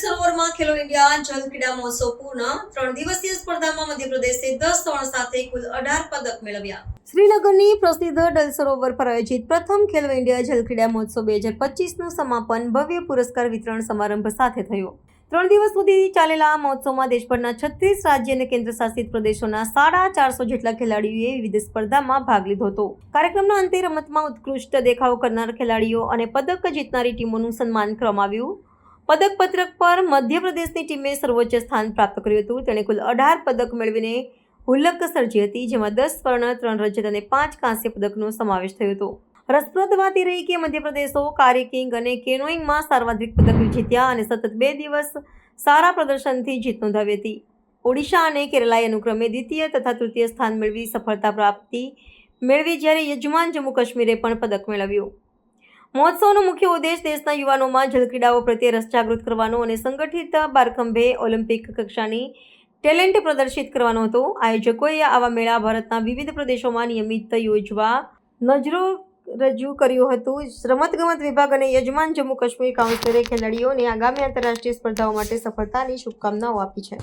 સરોવરમાં Khelo India જલ ક્રીડા મહોત્સવ પૂર્ણ. ત્રણ દિવસીય સ્પર્ધામાં મધ્યપ્રદેશે દસ સ્વર્ણ સાથે કુલ અઢાર પદક મેળવ્યા. શ્રીનગરની પ્રસિદ્ધ ડલ સરોવર પર આયોજિત પ્રથમ ખેલો ઇન્ડિયા જલ ક્રીડા મહોત્સવ બે હજાર પચીસનું સમાપન ભવ્ય પુરસ્કાર વિતરણ સમારંભ સાથે થયો. ત્રણ દિવસ સુધી ચાલેલા આ મહોત્સવમાં દેશભરના છત્રીસ રાજ્ય અને કેન્દ્ર શાસિત પ્રદેશોના સાડા ચારસો જેટલા ખેલાડીઓએ વિવિધ સ્પર્ધામાં ભાગ લીધો હતો. કાર્યક્રમના અંતે રમતમાં ઉત્કૃષ્ટ દેખાવ કરનાર ખેલાડીઓ અને પદક જીતનારી ટીમોનું સન્માન કરવામાં આવ્યું. પદક પત્રક પર મધ્યપ્રદેશની ટીમે સર્વોચ્ચ સ્થાન પ્રાપ્ત કર્યું હતું. તેણે કુલ અઢાર પદક મેળવીને હુલ્લક સર્જી હતી, જેમાં દસ સ્વર્ણ, ત્રણ રજત અને પાંચ કાંસ્ય પદકનો સમાવેશ થયો હતો. રસપ્રદ વાત એ રહી કે મધ્યપ્રદેશો કારેકિંગ અને કેનોઇંગમાં સર્વાધિક પદક જીત્યા અને સતત બે દિવસ સારા પ્રદર્શનથી જીત નોંધાવી હતી. ઓડિશા અને કેરલાએ અનુક્રમે દ્વિતીય તથા તૃતીય સ્થાન મેળવી સફળતા પ્રાપ્તિ મેળવી જ્યારે યજમાન જમ્મુ કાશ્મીરે પણ પદક મેળવ્યું. મહોત્સવનો મુખ્ય ઉદ્દેશ દેશના યુવાનોમાં જલક્રીડાઓ પ્રત્યે રસ જાગૃત કરવાનો અને સંગઠિત બારખંભે ઓલિમ્પિક કક્ષાની ટેલેન્ટ પ્રદર્શિત કરવાનો હતો. આયોજકોએ આવા મેળા ભારતના વિવિધ પ્રદેશોમાં નિયમિત યોજવા નજરો રજૂ કર્યું હતું. રમતગમત વિભાગ અને યજમાન જમ્મુ કાશ્મીર કાઉન્સિલે ખેલાડીઓને આગામી આંતરરાષ્ટ્રીય સ્પર્ધાઓ માટે સફળતાની શુભકામનાઓ આપી છે.